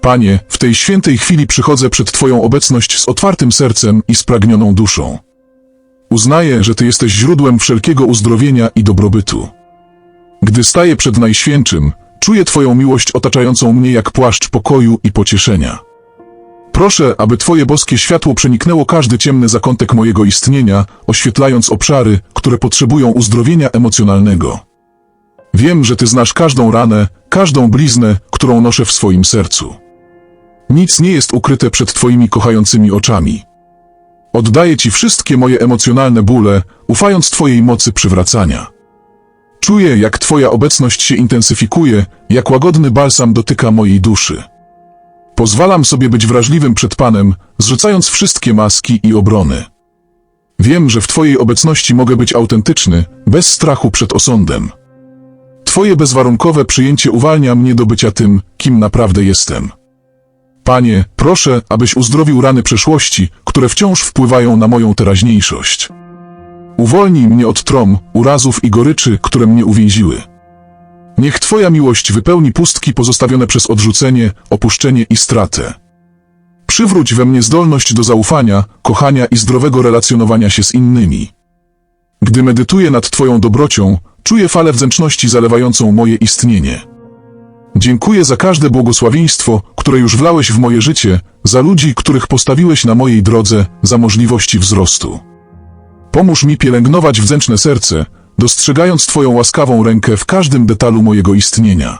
Panie, w tej świętej chwili przychodzę przed Twoją obecność z otwartym sercem i spragnioną duszą. Uznaję, że Ty jesteś źródłem wszelkiego uzdrowienia i dobrobytu. Gdy staję przed Najświętszym, czuję Twoją miłość otaczającą mnie jak płaszcz pokoju i pocieszenia. Proszę, aby Twoje boskie światło przeniknęło każdy ciemny zakątek mojego istnienia, oświetlając obszary, które potrzebują uzdrowienia emocjonalnego. Wiem, że Ty znasz każdą ranę, każdą bliznę, którą noszę w swoim sercu. Nic nie jest ukryte przed Twoimi kochającymi oczami. Oddaję Ci wszystkie moje emocjonalne bóle, ufając Twojej mocy przywracania. Czuję, jak Twoja obecność się intensyfikuje, jak łagodny balsam dotyka mojej duszy. Pozwalam sobie być wrażliwym przed Panem, zrzucając wszystkie maski i obrony. Wiem, że w Twojej obecności mogę być autentyczny, bez strachu przed osądem. Twoje bezwarunkowe przyjęcie uwalnia mnie do bycia tym, kim naprawdę jestem. Panie, proszę, abyś uzdrowił rany przeszłości, które wciąż wpływają na moją teraźniejszość. Uwolnij mnie od trom, urazów i goryczy, które mnie uwięziły. Niech Twoja miłość wypełni pustki pozostawione przez odrzucenie, opuszczenie i stratę. Przywróć we mnie zdolność do zaufania, kochania i zdrowego relacjonowania się z innymi. Gdy medytuję nad Twoją dobrocią, czuję falę wdzięczności zalewającą moje istnienie. Dziękuję za każde błogosławieństwo, które już wlałeś w moje życie, za ludzi, których postawiłeś na mojej drodze, za możliwości wzrostu. Pomóż mi pielęgnować wdzięczne serce, dostrzegając Twoją łaskawą rękę w każdym detalu mojego istnienia.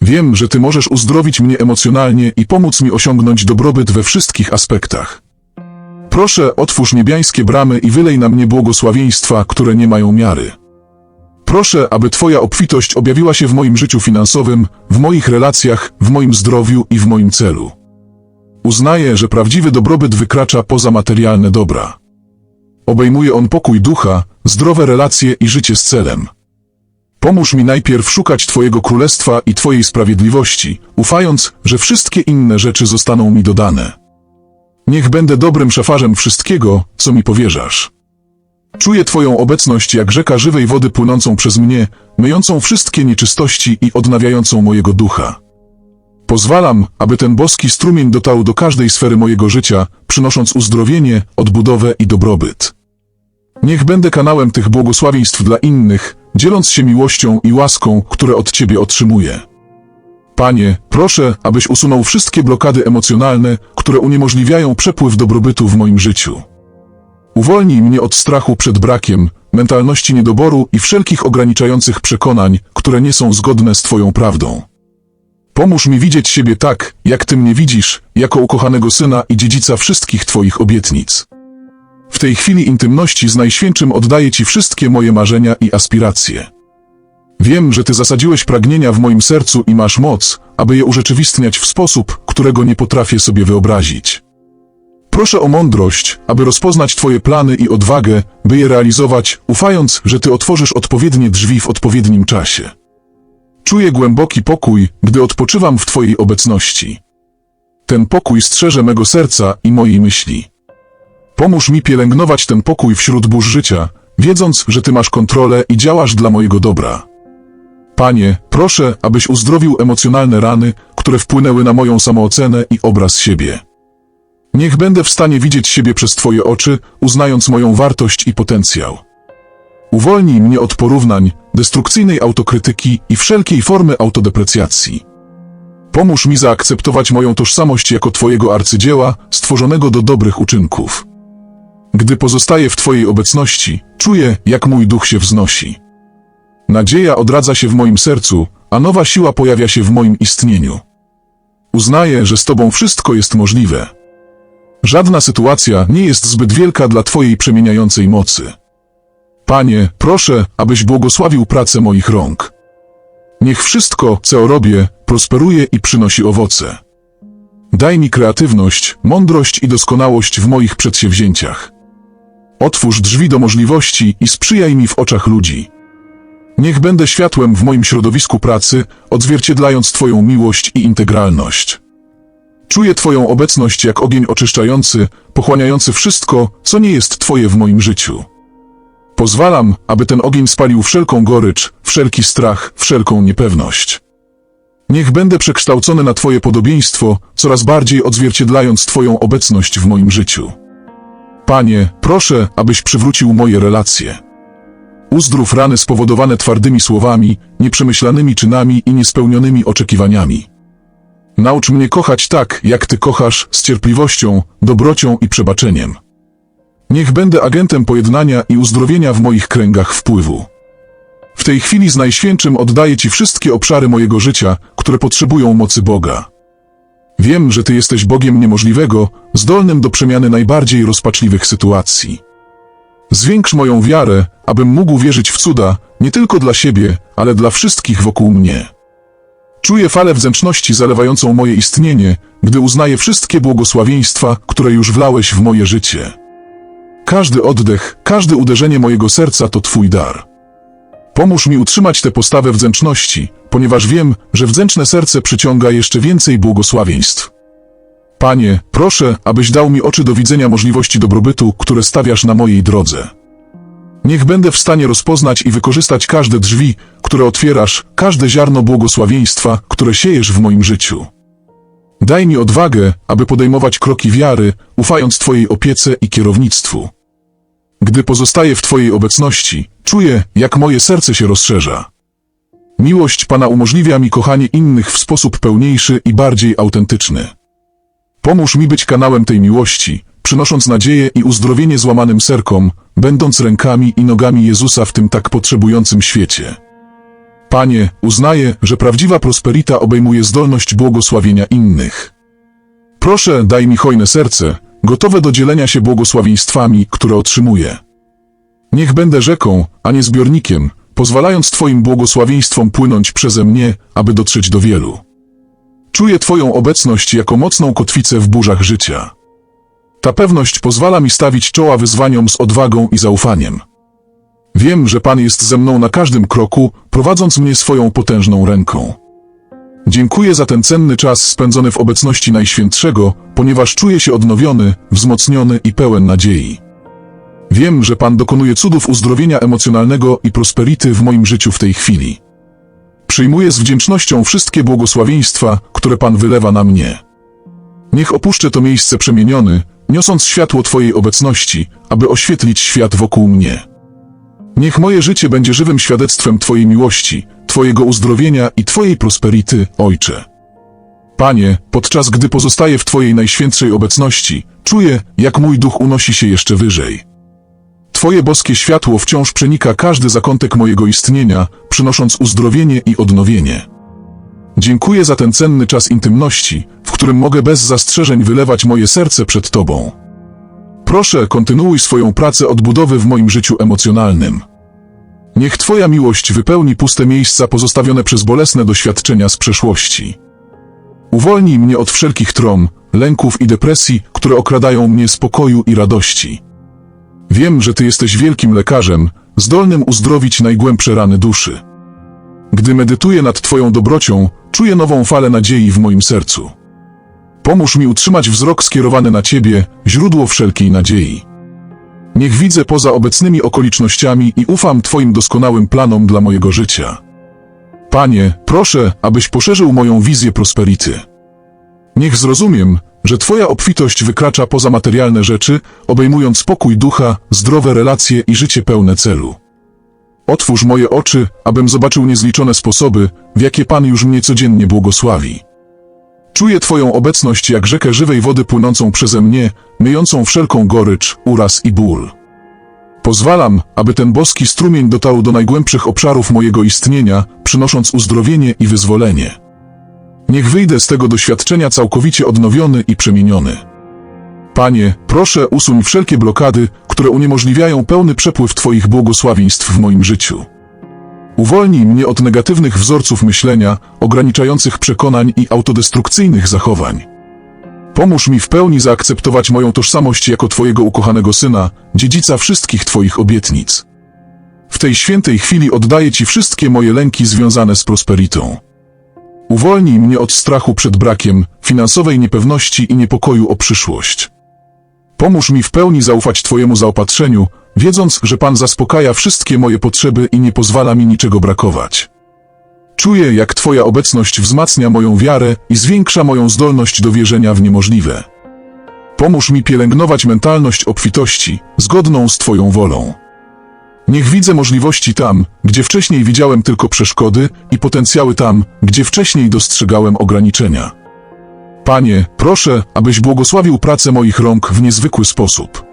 Wiem, że Ty możesz uzdrowić mnie emocjonalnie i pomóc mi osiągnąć dobrobyt we wszystkich aspektach. Proszę, otwórz niebiańskie bramy i wylej na mnie błogosławieństwa, które nie mają miary. Proszę, aby Twoja obfitość objawiła się w moim życiu finansowym, w moich relacjach, w moim zdrowiu i w moim celu. Uznaję, że prawdziwy dobrobyt wykracza poza materialne dobra. Obejmuje on pokój ducha, zdrowe relacje i życie z celem. Pomóż mi najpierw szukać Twojego królestwa i Twojej sprawiedliwości, ufając, że wszystkie inne rzeczy zostaną mi dodane. Niech będę dobrym szafarzem wszystkiego, co mi powierzasz. Czuję Twoją obecność jak rzeka żywej wody płynącą przez mnie, myjącą wszystkie nieczystości i odnawiającą mojego ducha. Pozwalam, aby ten boski strumień dotarł do każdej sfery mojego życia, przynosząc uzdrowienie, odbudowę i dobrobyt. Niech będę kanałem tych błogosławieństw dla innych, dzieląc się miłością i łaską, które od Ciebie otrzymuję. Panie, proszę, abyś usunął wszystkie blokady emocjonalne, które uniemożliwiają przepływ dobrobytu w moim życiu. Uwolnij mnie od strachu przed brakiem, mentalności niedoboru i wszelkich ograniczających przekonań, które nie są zgodne z Twoją prawdą. Pomóż mi widzieć siebie tak, jak Ty mnie widzisz, jako ukochanego syna i dziedzica wszystkich Twoich obietnic. W tej chwili intymności z Najświętszym oddaję Ci wszystkie moje marzenia i aspiracje. Wiem, że Ty zasadziłeś pragnienia w moim sercu i masz moc, aby je urzeczywistniać w sposób, którego nie potrafię sobie wyobrazić. Proszę o mądrość, aby rozpoznać Twoje plany i odwagę, by je realizować, ufając, że Ty otworzysz odpowiednie drzwi w odpowiednim czasie. Czuję głęboki pokój, gdy odpoczywam w Twojej obecności. Ten pokój strzeże mego serca i mojej myśli. Pomóż mi pielęgnować ten pokój wśród burz życia, wiedząc, że Ty masz kontrolę i działasz dla mojego dobra. Panie, proszę, abyś uzdrowił emocjonalne rany, które wpłynęły na moją samoocenę i obraz siebie. Niech będę w stanie widzieć siebie przez Twoje oczy, uznając moją wartość i potencjał. Uwolnij mnie od porównań, destrukcyjnej autokrytyki i wszelkiej formy autodeprecjacji. Pomóż mi zaakceptować moją tożsamość jako Twojego arcydzieła, stworzonego do dobrych uczynków. Gdy pozostaję w Twojej obecności, czuję, jak mój duch się wznosi. Nadzieja odradza się w moim sercu, a nowa siła pojawia się w moim istnieniu. Uznaję, że z Tobą wszystko jest możliwe. Żadna sytuacja nie jest zbyt wielka dla Twojej przemieniającej mocy. Panie, proszę, abyś błogosławił pracę moich rąk. Niech wszystko, co robię, prosperuje i przynosi owoce. Daj mi kreatywność, mądrość i doskonałość w moich przedsięwzięciach. Otwórz drzwi do możliwości i sprzyjaj mi w oczach ludzi. Niech będę światłem w moim środowisku pracy, odzwierciedlając Twoją miłość i integralność. Czuję Twoją obecność jak ogień oczyszczający, pochłaniający wszystko, co nie jest Twoje w moim życiu. Pozwalam, aby ten ogień spalił wszelką gorycz, wszelki strach, wszelką niepewność. Niech będę przekształcony na Twoje podobieństwo, coraz bardziej odzwierciedlając Twoją obecność w moim życiu. Panie, proszę, abyś przywrócił moje relacje. Uzdrów rany spowodowane twardymi słowami, nieprzemyślanymi czynami i niespełnionymi oczekiwaniami. Naucz mnie kochać tak, jak Ty kochasz, z cierpliwością, dobrocią i przebaczeniem. Niech będę agentem pojednania i uzdrowienia w moich kręgach wpływu. W tej chwili z Najświętszym oddaję Ci wszystkie obszary mojego życia, które potrzebują mocy Boga. Wiem, że Ty jesteś Bogiem niemożliwego, zdolnym do przemiany najbardziej rozpaczliwych sytuacji. Zwiększ moją wiarę, abym mógł wierzyć w cuda, nie tylko dla siebie, ale dla wszystkich wokół mnie. Czuję falę wdzięczności zalewającą moje istnienie, gdy uznaję wszystkie błogosławieństwa, które już wlałeś w moje życie. Każdy oddech, każde uderzenie mojego serca to Twój dar. Pomóż mi utrzymać tę postawę wdzięczności, ponieważ wiem, że wdzięczne serce przyciąga jeszcze więcej błogosławieństw. Panie, proszę, abyś dał mi oczy do widzenia możliwości dobrobytu, które stawiasz na mojej drodze. Niech będę w stanie rozpoznać i wykorzystać każde drzwi, które otwierasz, każde ziarno błogosławieństwa, które siejesz w moim życiu. Daj mi odwagę, aby podejmować kroki wiary, ufając Twojej opiece i kierownictwu. Gdy pozostaję w Twojej obecności, czuję, jak moje serce się rozszerza. Miłość Pana umożliwia mi kochanie innych w sposób pełniejszy i bardziej autentyczny. Pomóż mi być kanałem tej miłości, przynosząc nadzieję i uzdrowienie złamanym serkom, będąc rękami i nogami Jezusa w tym tak potrzebującym świecie. Panie, uznaję, że prawdziwa prosperita obejmuje zdolność błogosławienia innych. Proszę, daj mi hojne serce, gotowe do dzielenia się błogosławieństwami, które otrzymuję. Niech będę rzeką, a nie zbiornikiem, pozwalając Twoim błogosławieństwom płynąć przeze mnie, aby dotrzeć do wielu. Czuję Twoją obecność jako mocną kotwicę w burzach życia. Ta pewność pozwala mi stawić czoła wyzwaniom z odwagą i zaufaniem. Wiem, że Pan jest ze mną na każdym kroku, prowadząc mnie swoją potężną ręką. Dziękuję za ten cenny czas spędzony w obecności Najświętszego, ponieważ czuję się odnowiony, wzmocniony i pełen nadziei. Wiem, że Pan dokonuje cudów uzdrowienia emocjonalnego i prosperity w moim życiu w tej chwili. Przyjmuję z wdzięcznością wszystkie błogosławieństwa, które Pan wylewa na mnie. Niech opuszczę to miejsce przemieniony, niosąc światło Twojej obecności, aby oświetlić świat wokół mnie. Niech moje życie będzie żywym świadectwem Twojej miłości, Twojego uzdrowienia i Twojej prosperity, Ojcze. Panie, podczas gdy pozostaję w Twojej najświętszej obecności, czuję, jak mój duch unosi się jeszcze wyżej. Twoje boskie światło wciąż przenika każdy zakątek mojego istnienia, przynosząc uzdrowienie i odnowienie. Dziękuję za ten cenny czas intymności, którym mogę bez zastrzeżeń wylewać moje serce przed Tobą. Proszę, kontynuuj swoją pracę odbudowy w moim życiu emocjonalnym. Niech Twoja miłość wypełni puste miejsca pozostawione przez bolesne doświadczenia z przeszłości. Uwolnij mnie od wszelkich trom, lęków i depresji, które okradają mnie spokoju i radości. Wiem, że Ty jesteś wielkim lekarzem, zdolnym uzdrowić najgłębsze rany duszy. Gdy medytuję nad Twoją dobrocią, czuję nową falę nadziei w moim sercu. Pomóż mi utrzymać wzrok skierowany na Ciebie, źródło wszelkiej nadziei. Niech widzę poza obecnymi okolicznościami i ufam Twoim doskonałym planom dla mojego życia. Panie, proszę, abyś poszerzył moją wizję prosperity. Niech zrozumiem, że Twoja obfitość wykracza poza materialne rzeczy, obejmując spokój ducha, zdrowe relacje i życie pełne celu. Otwórz moje oczy, abym zobaczył niezliczone sposoby, w jakie Pan już mnie codziennie błogosławi. Czuję Twoją obecność jak rzekę żywej wody płynącą przeze mnie, myjącą wszelką gorycz, uraz i ból. Pozwalam, aby ten boski strumień dotarł do najgłębszych obszarów mojego istnienia, przynosząc uzdrowienie i wyzwolenie. Niech wyjdę z tego doświadczenia całkowicie odnowiony i przemieniony. Panie, proszę usuń wszelkie blokady, które uniemożliwiają pełny przepływ Twoich błogosławieństw w moim życiu. Uwolnij mnie od negatywnych wzorców myślenia, ograniczających przekonań i autodestrukcyjnych zachowań. Pomóż mi w pełni zaakceptować moją tożsamość jako Twojego ukochanego Syna, dziedzica wszystkich Twoich obietnic. W tej świętej chwili oddaję Ci wszystkie moje lęki związane z prosperitą. Uwolnij mnie od strachu przed brakiem, finansowej niepewności i niepokoju o przyszłość. Pomóż mi w pełni zaufać Twojemu zaopatrzeniu, wiedząc, że Pan zaspokaja wszystkie moje potrzeby i nie pozwala mi niczego brakować. Czuję, jak Twoja obecność wzmacnia moją wiarę i zwiększa moją zdolność do wierzenia w niemożliwe. Pomóż mi pielęgnować mentalność obfitości, zgodną z Twoją wolą. Niech widzę możliwości tam, gdzie wcześniej widziałem tylko przeszkody i potencjały tam, gdzie wcześniej dostrzegałem ograniczenia. Panie, proszę, abyś błogosławił pracę moich rąk w niezwykły sposób.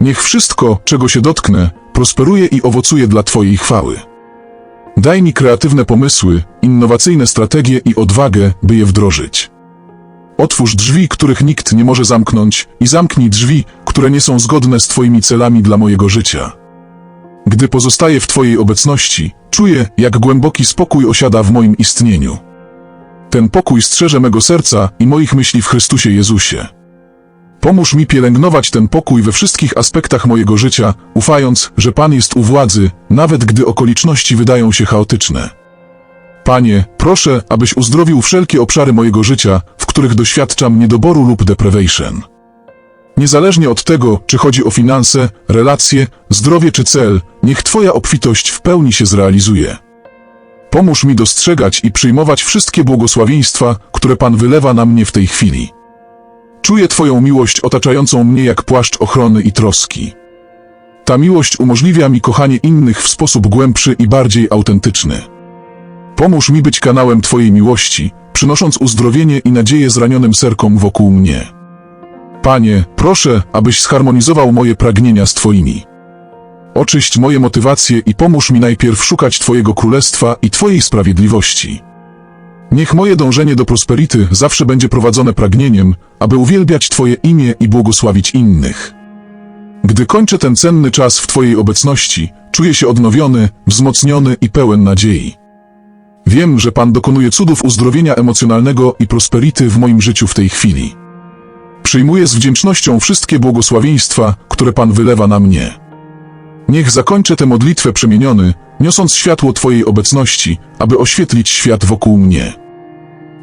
Niech wszystko, czego się dotknę, prosperuje i owocuje dla Twojej chwały. Daj mi kreatywne pomysły, innowacyjne strategie i odwagę, by je wdrożyć. Otwórz drzwi, których nikt nie może zamknąć, i zamknij drzwi, które nie są zgodne z Twoimi celami dla mojego życia. Gdy pozostaję w Twojej obecności, czuję, jak głęboki spokój osiada w moim istnieniu. Ten pokój strzeże mego serca i moich myśli w Chrystusie Jezusie. Pomóż mi pielęgnować ten pokój we wszystkich aspektach mojego życia, ufając, że Pan jest u władzy, nawet gdy okoliczności wydają się chaotyczne. Panie, proszę, abyś uzdrowił wszelkie obszary mojego życia, w których doświadczam niedoboru lub deprivation. Niezależnie od tego, czy chodzi o finanse, relacje, zdrowie czy cel, niech Twoja obfitość w pełni się zrealizuje. Pomóż mi dostrzegać i przyjmować wszystkie błogosławieństwa, które Pan wylewa na mnie w tej chwili. Czuję Twoją miłość otaczającą mnie jak płaszcz ochrony i troski. Ta miłość umożliwia mi kochanie innych w sposób głębszy i bardziej autentyczny. Pomóż mi być kanałem Twojej miłości, przynosząc uzdrowienie i nadzieję zranionym serkom wokół mnie. Panie, proszę, abyś zharmonizował moje pragnienia z Twoimi. Oczyść moje motywacje i pomóż mi najpierw szukać Twojego królestwa i Twojej sprawiedliwości. Niech moje dążenie do prosperity zawsze będzie prowadzone pragnieniem, aby uwielbiać Twoje imię i błogosławić innych. Gdy kończę ten cenny czas w Twojej obecności, czuję się odnowiony, wzmocniony i pełen nadziei. Wiem, że Pan dokonuje cudów uzdrowienia emocjonalnego i prosperity w moim życiu w tej chwili. Przyjmuję z wdzięcznością wszystkie błogosławieństwa, które Pan wylewa na mnie. Niech zakończę tę modlitwę przemieniony, niosąc światło Twojej obecności, aby oświetlić świat wokół mnie.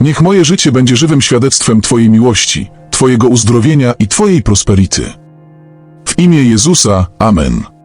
Niech moje życie będzie żywym świadectwem Twojej miłości, Twojego uzdrowienia i Twojej prosperity. W imię Jezusa, Amen.